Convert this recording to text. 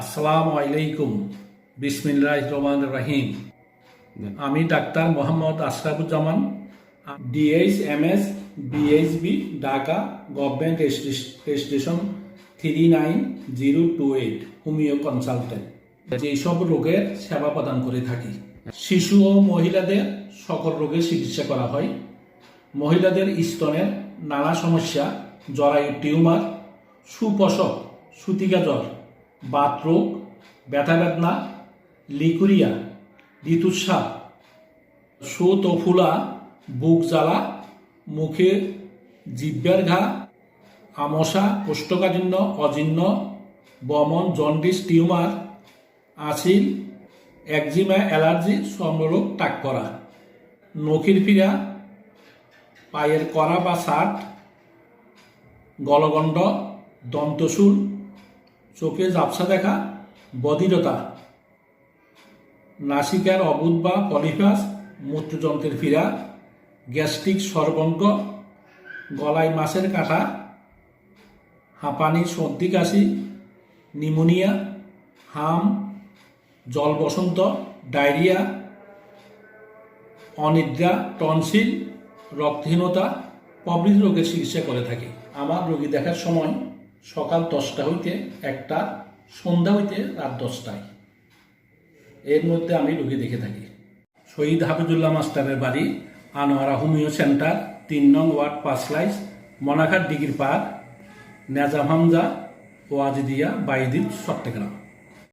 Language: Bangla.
আসসালামু আলাইকুম। বিসমিল্লাহ রহমান রাহিম। আমি doctor Mohammad Ashrafuzzaman D H M S B H B, Dhaka government registration three nine zero two eight, homoeo consultant. যেসব রোগের সেবা প্রদান করে থাকি। শিশু ও মহিলাদের সকল রোগের চিকিৎসা করা হয়। মহিলাদের স্তনের নানা সমস্যা, জরায়ু টিউমার সুপসক সুতিকা জ্বর বাতরোগ ব্যথা বেদনা, লিকুরিয়া, ঋতুস্রাব, সুত ও ফুলা, বুক জ্বালা, মুখে জিব্বের ঘা আমশা কোষ্ঠকাঠিন্য, অজীর্ণ, বমন, জন্ডিস, টিউমার, আসিল, একজিমা, অ্যালার্জি চর্মরোগ টাক করা নখির ফিরা পায়ের করা বা শার্ট, গলগণ্ড দন্তশূল চোখে ঝাপসা দেখা বধিরতা নাসিকার অবুধ বা পলিফাস মূত্রযন্ত্রের ফিরা গ্যাস্ট্রিক সর্বঙ্গ গলায় মাছের কাঁটা, হাঁপানি, সর্দি, কাশি, নিমোনিয়া, হাম জল বসন্ত ডায়রিয়া, অনিদ্রা, টনসিল, রক্তহীনতা প্রভৃতি রোগের চিকিৎসা করে থাকি। আমার রোগী দেখার সময় সকাল দশটা হইতে একটা, সন্ধ্যা হইতে রাত দশটায়। এর মধ্যে আমি রোগী দেখে থাকি। শহীদ হাফিজুল্লাহ মাস্টারের বাড়ি, আনোয়ারা হোমিও সেন্টার, তিন নং ward Panchlaish Monaghat degree park, Nezam Hamza, Wajidia বাইদিন Chittagong.